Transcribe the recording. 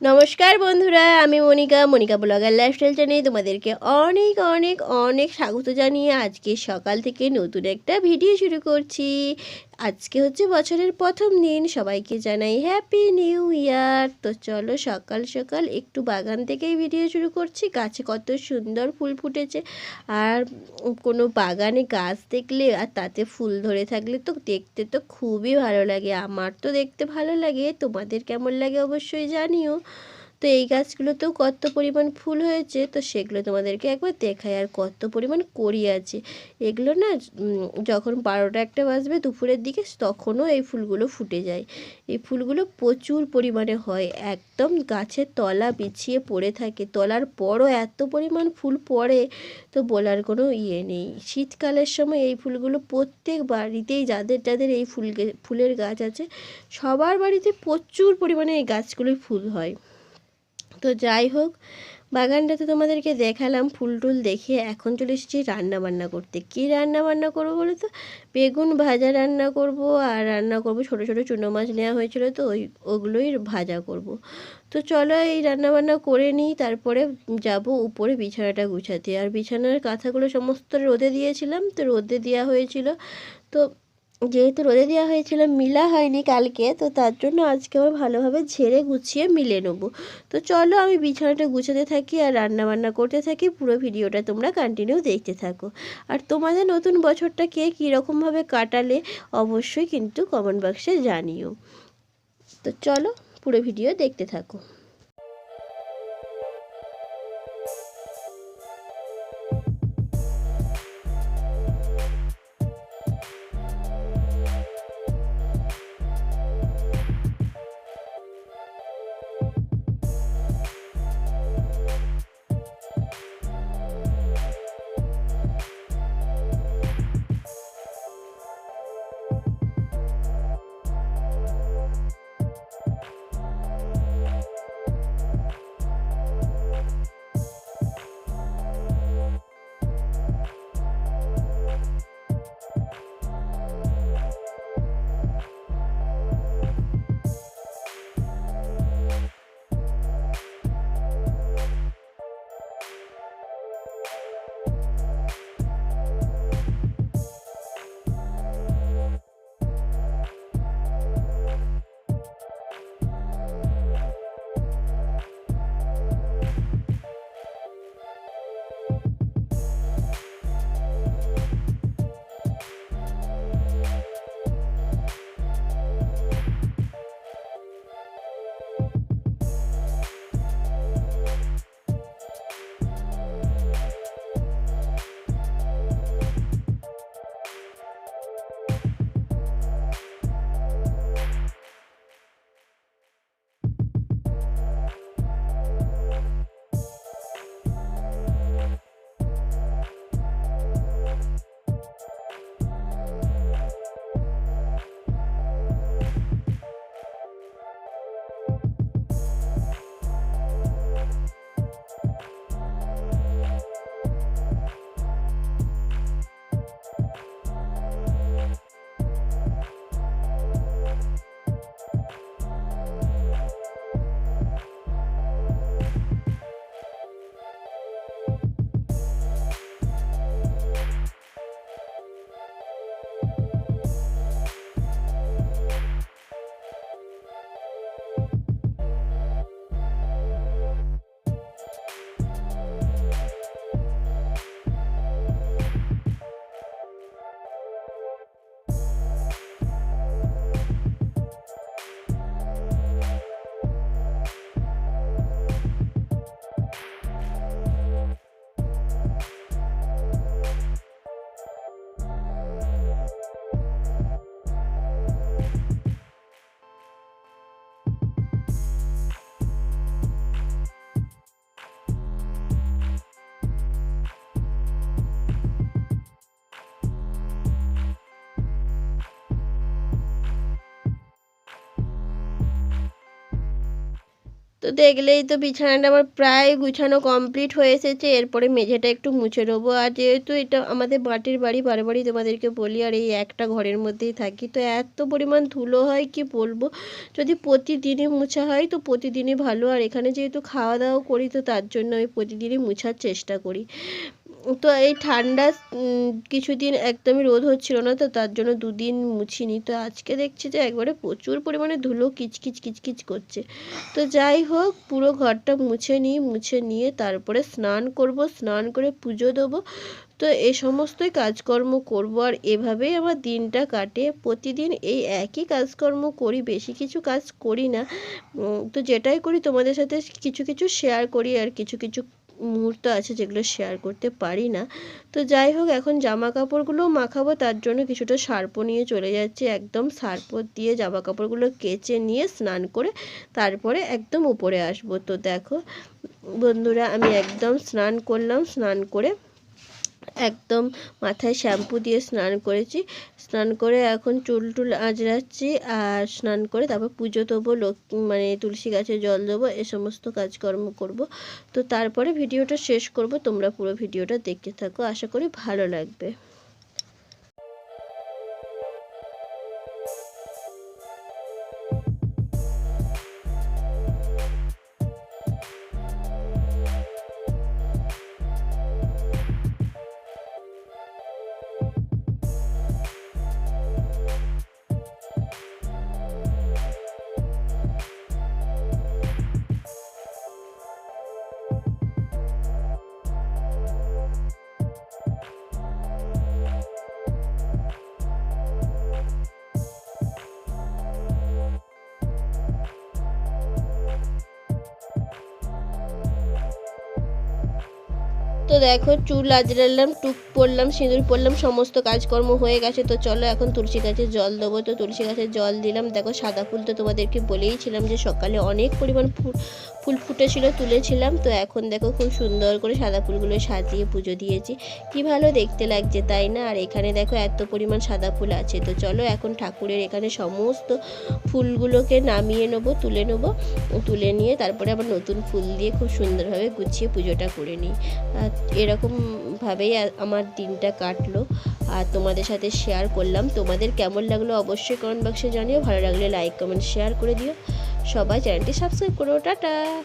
নমস্কার বন্ধুরা, আমি মনিকা মনিকা ব্লগার লাইফস্টাইল চ্যানেলে তোমাদেরকে অনেক অনেক অনেক স্বাগত জানিয়ে আজকে সকাল থেকে নতুন একটা ভিডিও শুরু করছি। আজকে হচ্ছে বছরের প্রথম দিন, সবাইকে জানাই হ্যাপি নিউ ইয়ার তো চলো সকাল সকাল একটু বাগান থেকেই ভিডিও শুরু করছি। গাছে কত সুন্দর ফুল ফুটেছে। আর কোনো বাগানে গাছ দেখলে আর তাতে ফুল ধরে থাকলে তো দেখতে তো খুবই ভালো লাগে। আমার তো দেখতে ভালো লাগে। তোমাদের কেমন লাগে অবশ্যই জানিও। তো এই গাছগুলোতেও কত পরিমাণ ফুল হয়েছে, তো সেগুলো তোমাদেরকে একবার দেখাই, আর কত পরিমাণ করি আছে। এগুলো না যখন বারোটা একটা বাজবে দুপুরের দিকে, তখনও এই ফুলগুলো ফুটে যায়। এই ফুলগুলো প্রচুর পরিমাণে হয়, একদম গাছের তলা বিছিয়ে পড়ে থাকে, তলার পরও এত পরিমাণ ফুল পড়ে, তো বলার কোনো ইয়ে নেই। শীতকালের সময় এই ফুলগুলো প্রত্যেক বাড়িতেই, যাদের যাদের এই ফুল ফুলের গাছ আছে, সবার বাড়িতে প্রচুর পরিমাণে এই গাছগুলোই ফুল হয়। তো যাই হোক বাগানটাতে তোমাদেরকে দেখালাম ফুল টুল দেখে এখন চলে এসেছি রান্না বান্না করতে। কী রান্না বান্না করব বলো তো? বেগুন ভাজা রান্না করব আর রান্না করব ছোটো ছোটো চুনো মাছ নেওয়া হয়েছিল তো ওই ওগুলোই ভাজা করব। তো চলো এই রান্না বান্না করে নিই, তারপরে যাব উপরে বিছানাটা গুছাতে। আর বিছানার কাঁথাগুলো সমস্ত রোদে দিয়েছিলাম, তো রোদে দেওয়া হয়েছিল। তো যেহেতু রোদে দেওয়া হয়েছিল, মিলা হয়নি কালকে, তো তার জন্য আজকে আমি ভালোভাবে ঝেড়ে গুছিয়ে মিলে নেব। তো চলো আমি বিছানাটা গুছাতে থাকি আর রান্না বান্না করতে থাকি, পুরো ভিডিওটা তোমরা কন্টিনিউ দেখতে থাকো। আর তোমাদের নতুন বছরটা কে কীরকমভাবে কাটালে অবশ্যই কিন্তু কমেন্ট বক্সে জানিও। তো চলো পুরো ভিডিও দেখতে থাকো। you তো দেখলেই তো বিছানাটা আমার প্রায় গুছানো কমপ্লিট হয়ে এসেছে। এরপরে মেঝেটা একটু মুছে নেব। আর যেহেতু এটা আমাদের মাটির বাড়ি বারবারই তোমাদেরকে বলি, আর এই একটা ঘরের মধ্যেই থাকি, তো এত পরিমাণ ধুলো হয়, কি বলব? যদি প্রতিদিনই মুছা হয়, তো প্রতিদিনই ভালো। আর এখানে যেহেতু খাওয়া দাওয়া করি, তো তার জন্য আমি প্রতিদিনই মুছার চেষ্টা করি। তো এই ঠান্ডা কিছুদিন একদমই রোদ হচ্ছিল না, তো তার জন্য দুদিন মুছিনি। তো আজকে দেখছি যে একবারে প্রচুর পরিমাণে ধুলো কিচকিচ কিচকিচ করছে। তো যাই হোক, পুরো ঘরটা মুছে নিই, মুছে নিয়ে তারপরে স্নান করব, স্নান করে পুজো দেবো। তো এই সমস্তই কাজকর্ম করব আর এভাবেই আমার দিনটা কাটে। প্রতিদিন এই একই কাজকর্ম করি, বেশি কিছু কাজ করি না। তো যেটাই করি তোমাদের সাথে কিছু কিছু শেয়ার করি আর কিছু কিছু মুহূর্ত আছে যেগুলো শেয়ার করতে পারি না। তো যাই হোক, এখন জামা কাপড়গুলো মাখাবো, তার জন্য কিছুটা সার্প নিয়ে চলে যাচ্ছি। একদম সার্প দিয়ে জামা কাপড়গুলো কেচে নিয়ে স্নান করে তারপরে একদম উপরে আসব। তো দেখো বন্ধুরা, আমি একদম স্নান করলাম, স্নান করে একদম মাথায় শ্যাম্পু দিয়ে স্নান করেছি। স্নান করে এখন চুল টুল আঁচড়াচ্ছি আর স্নান করে তারপর পুজো দেবো, লোক মানে তুলসী গাছে জল দেবো, এ সমস্ত কাজকর্ম করব। তো তারপরে ভিডিওটা শেষ করব, তোমরা পুরো ভিডিওটা দেখতে থাকো, আশা করি ভালো লাগবে। তো দেখো চুল আজরালাম টুক পরলাম, সিঁদুর পরলাম, সমস্ত কাজকর্ম হয়ে গেছে। তো চলো এখন তুলসী গাছে জল দেবো। তো তুলসী গাছে জল দিলাম। দেখো সাদা ফুল তো তোমাদেরকে বলেইছিলাম যে সকালে অনেক পরিমাণ ফুল ফুল ফুটেছিল, তুলেছিলাম। তো এখন দেখো খুব সুন্দর করে সাদা ফুলগুলো সাজিয়ে পুজো দিয়েছি। কি ভালো দেখতে লাগছে, তাই না? আর এখানে দেখো এত পরিমাণ সাদা ফুল আছে। তো চলো এখন ঠাকুরের এখানে সমস্ত ফুলগুলোকে নামিয়ে নেব, তুলে নেব। তুলে নিয়ে তারপরে আবার নতুন ফুল দিয়ে খুব সুন্দরভাবে গুছিয়ে পুজোটা করে নিই। এরকমভাবেই আমার দিনটা কাটলো। আর তোমাদের সাথে শেয়ার করলাম। তোমাদের কেমন লাগল অবশ্যই কমেন্ট বক্সে জানিও। ভালো লাগলে লাইক কমেন্ট শেয়ার করে দিও। সবাই চ্যানেলটি সাবস্ক্রাইব করো। টাটা!